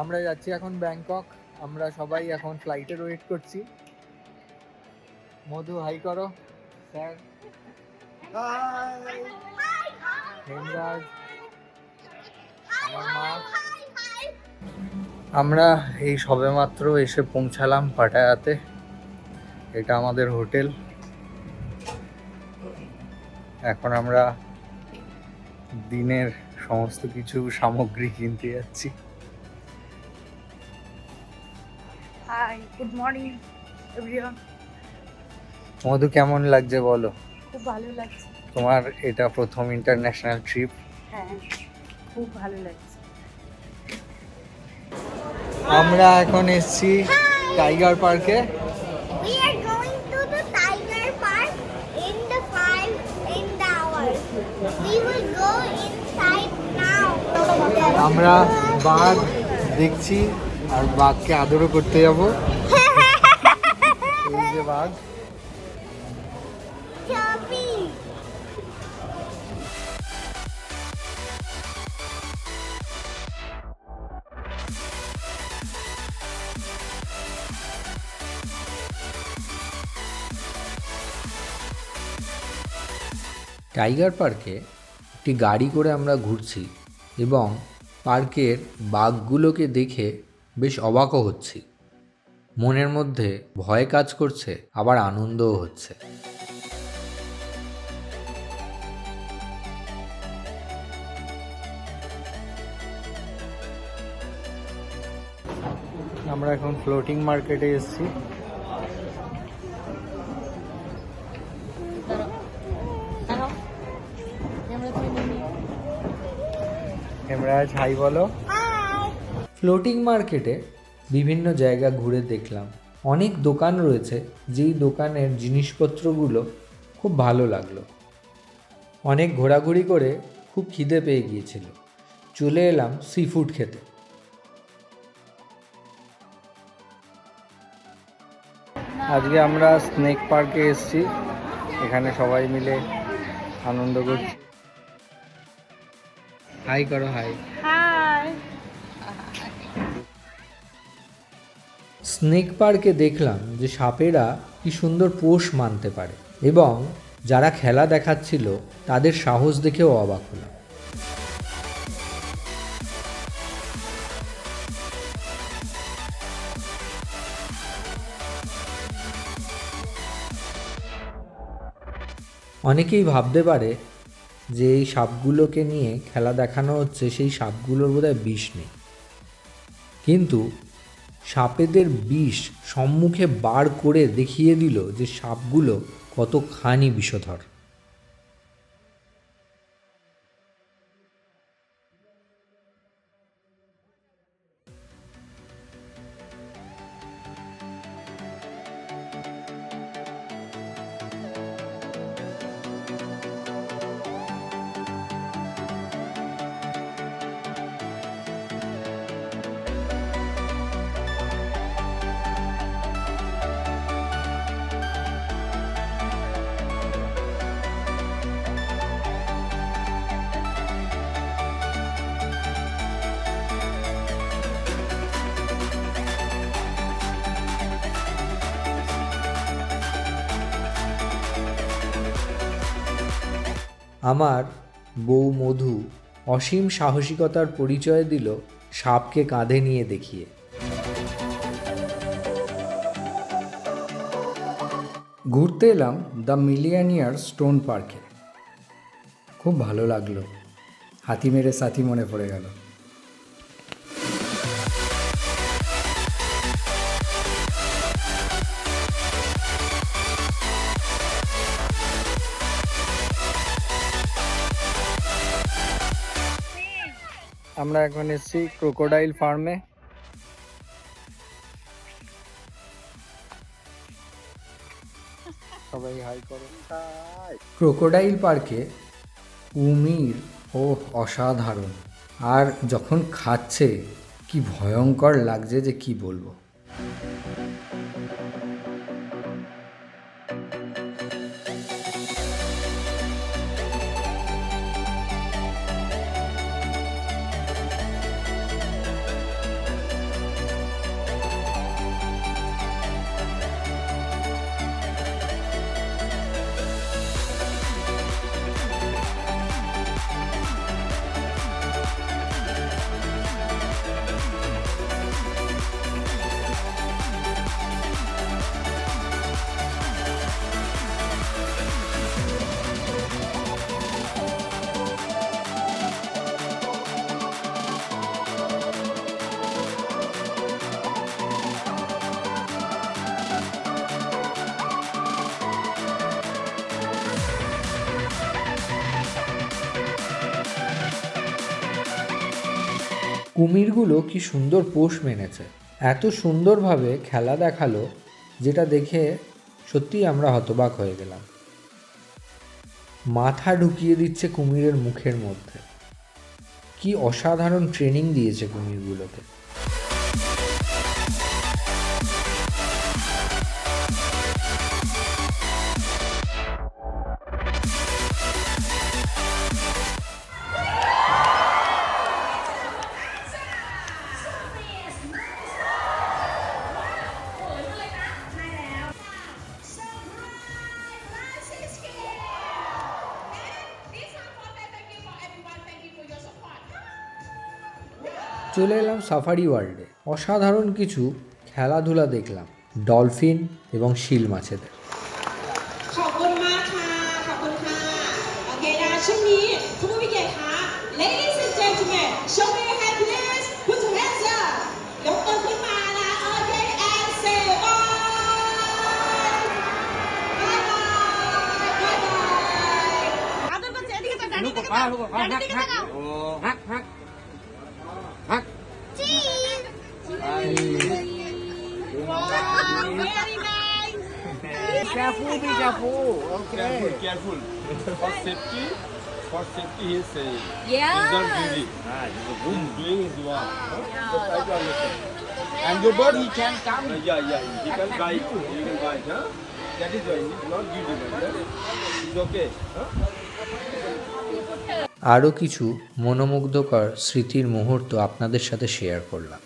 আমরা যাচ্ছি এখন ব্যাংকক আমরা সবাই এখন ফ্লাইটের ওয়েট করছি। মধু হাই করো। স্যার। আমরা এই সবেমাত্র এসে পৌঁছালাম পাটায়াতে। এটা আমাদের হোটেল। এখন আমরা দিনের সমস্ত কিছু সামগ্রী কিনতে যাচ্ছি। Hi good morning everyone Madhu কেমন লাগছে বলো? খুব ভালো লাগছে। তোমার এটা প্রথম ইন্টারন্যাশনাল ট্রিপ হ্যাঁ খুব ভালো লাগছে। আমরা এখন এসেছি টাইগার পার্কে আমরা বাঘ দেখছি আর বাঘকে আদরও করতে যাব। এই যে বাঘ। টাইগার পার্কে একটি গাড়ি করে আমরা ঘুরছি এবং পার্কের বাঘগুলোকে দেখে বেশ অবাকও হচ্ছি। মনের মধ্যে ভয় কাজ করছে, আবার আনন্দও হচ্ছে। আমরা এখন ফ্লোটিং মার্কেটে এসেছি। হেমরাজ, হাই বলো। ফ্লোটিং মার্কেটে বিভিন্ন জায়গা ঘুরে দেখলাম। অনেক দোকান রয়েছে, যেই দোকানের জিনিসপত্রগুলো খুব ভালো লাগল। অনেক ঘোরাঘুরি করে খুব খিদে পেয়ে গিয়েছিল। চলে এলাম সি ফুড খেতে। আজকে আমরা স্নেক পার্কে এসেছি। এখানে সবাই মিলে আনন্দ করছি। হাই করো হাই হাই স্নেক পার্কে দেখলাম যে সাপেরা কি সুন্দর পোষ মানতে পারে এবং যারা খেলা দেখাচ্ছিল তাদের সাহস দেখেও অবাক হলাম। অনেকেই ভাবতে পারে যে এই সাপগুলোকে নিয়ে খেলা দেখানো হচ্ছে, সেই সাপগুলোর বোধহয় বিষ নেই। কিন্তু সাপেদের বিষ সম্মুখে বার করে দেখিয়ে দিল যে সাপগুলো কতখানি বিষধর। আমার বউ মধু অসীম সাহসিকতার পরিচয় দিল সাপকে কাঁধে নিয়ে দেখিয়ে। ঘুরতে এলাম দ্য মিলিয়ানিয়ার স্টোন পার্কে। খুব ভালো লাগল। হাতি মেরে সাথী মনে পড়ে গেল। আমরা এখন এসেছি ক্রোকোডাইল ফার্মে। ক্রোকোডাইল পার্কে কুমির ও অসাধারণ। আর যখন খাচ্ছে, কি ভয়ঙ্কর লাগছে যে কি বলব। কুমিরগুলো কি সুন্দর পোষ মেনেছে। এত সুন্দরভাবে খেলা দেখাল, যেটা দেখে সত্যিই আমরা হতবাক হয়ে গেলাম। মাথা ঢুকিয়ে দিচ্ছে কুমিরের মুখের মধ্যে। কি অসাধারণ ট্রেনিং দিয়েছে কুমিরগুলোকে। চলে এলাম সাফারি ওয়ার্ল্ডে অসাধারণ কিছু খেলাধুলা দেখলাম ডলফিন এবং শিল মাছেদের। হ্যাঁ হ্যাঁ। Careful be careful okay Careful, careful. For safety, for safety, he is saying. yeah He's not greedy. Ah, he's a doing his work. Huh? Just try to understand. and your bird he can come Uh, yeah, yeah, he can guide. He can guide, huh? That is why he's not man. Huh? He's okay. Huh? আরও কিছু মনোমুগ্ধকর স্মৃতির মুহূর্ত আপনাদের সাথে share করলাম